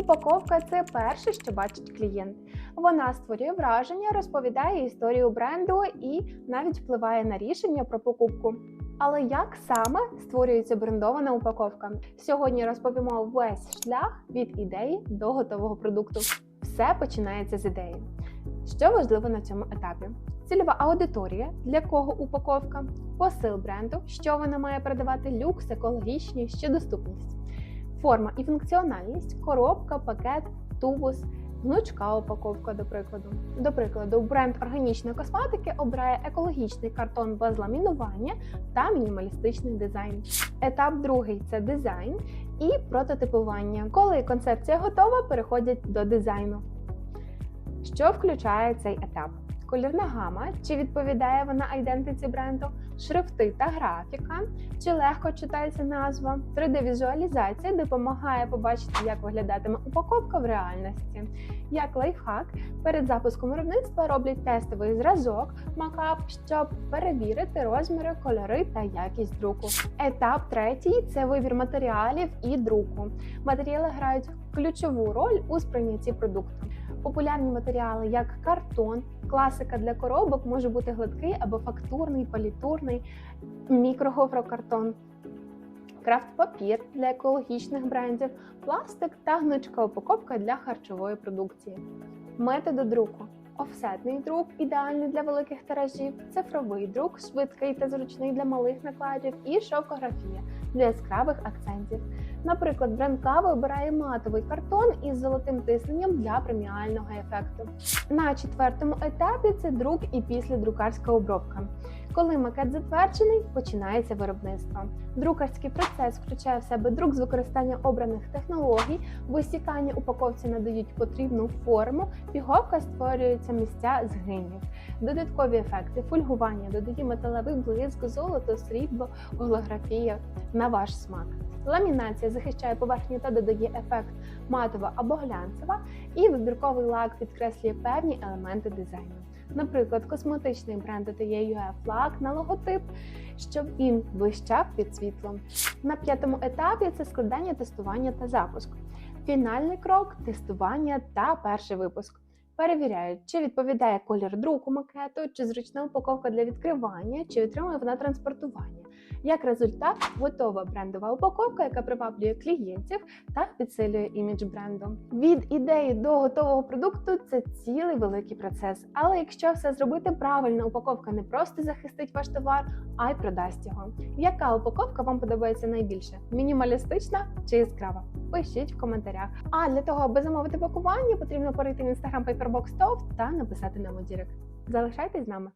Упаковка це перше, що бачить клієнт. Вона створює враження, розповідає історію бренду і навіть впливає на рішення про покупку. Але як саме створюється брендована упаковка? Сьогодні розповімо весь шлях від ідеї до готового продукту. Все починається з ідеї. Що важливо на цьому етапі? Цільова аудиторія, для кого упаковка, посил бренду, що вона має передавати, люкс, екологічність чи доступність, форма і функціональність, коробка, пакет, тубус, гнучка упаковка, до прикладу. До прикладу, бренд органічної косметики обирає екологічний картон без ламінування та мінімалістичний дизайн. Етап другий це дизайн і прототипування. Коли концепція готова, переходять до дизайну. Що включає цей етап? Колірна гама, чи відповідає вона айдентиці бренду, шрифти та графіка, чи легко читається назва, 3D-візуалізація допомагає побачити, як виглядатиме упаковка в реальності. Як лайфхак, перед запуском виробництва роблять тестовий зразок, макап, щоб перевірити розміри, кольори та якість друку. Етап третій це вибір матеріалів і друку. Матеріали грають ключову роль у сприйнятті продукту. Популярні матеріали, як картон, класика для коробок може бути гладкий або фактурний, палітурний, мікрогофрокартон, крафт-папір для екологічних брендів, пластик та гнучка упаковка для харчової продукції. Методи друку. Офсетний друк ідеальний для великих тиражів, цифровий друк, швидкий та зручний для малих накладів, і шовкографія для яскравих акцентів. Наприклад, бренд кави обирає матовий картон із золотим тисненням для преміального ефекту. На четвертому етапі це друк і післядрукарська обробка. Коли макет затверджений, починається виробництво. Друкарський процес включає в себе друк з використанням обраних технологій, висікання упаковці надають потрібну форму, піговка створюється місця згинів. Додаткові ефекти, фольгування, додає металевий блиск, золото, срібло, голографія на ваш смак. Ламінація захищає поверхню та додає ефект матова або глянцева, і вибірковий лак підкреслює певні елементи дизайну. Наприклад, косметичний бренд додає UF лак на логотип, щоб він блищав під світлом. На п'ятому етапі це складання, тестування та запуск. Фінальний крок тестування та перший випуск. Перевіряють, чи відповідає колір друку макету, чи зручна упаковка для відкривання, чи отримує вона транспортування. Як результат, готова брендова упаковка, яка приваблює клієнтів та підсилює імідж бренду. Від ідеї до готового продукту це цілий великий процес. Але якщо все зробити правильно, упаковка не просто захистить ваш товар, а й продасть його. Яка упаковка вам подобається найбільше? Мінімалістична чи яскрава? Пишіть в коментарях. А для того, аби замовити пакування, потрібно перейти в інстаграм Paperbox Stove та написати нам у дірект. Залишайтесь з нами.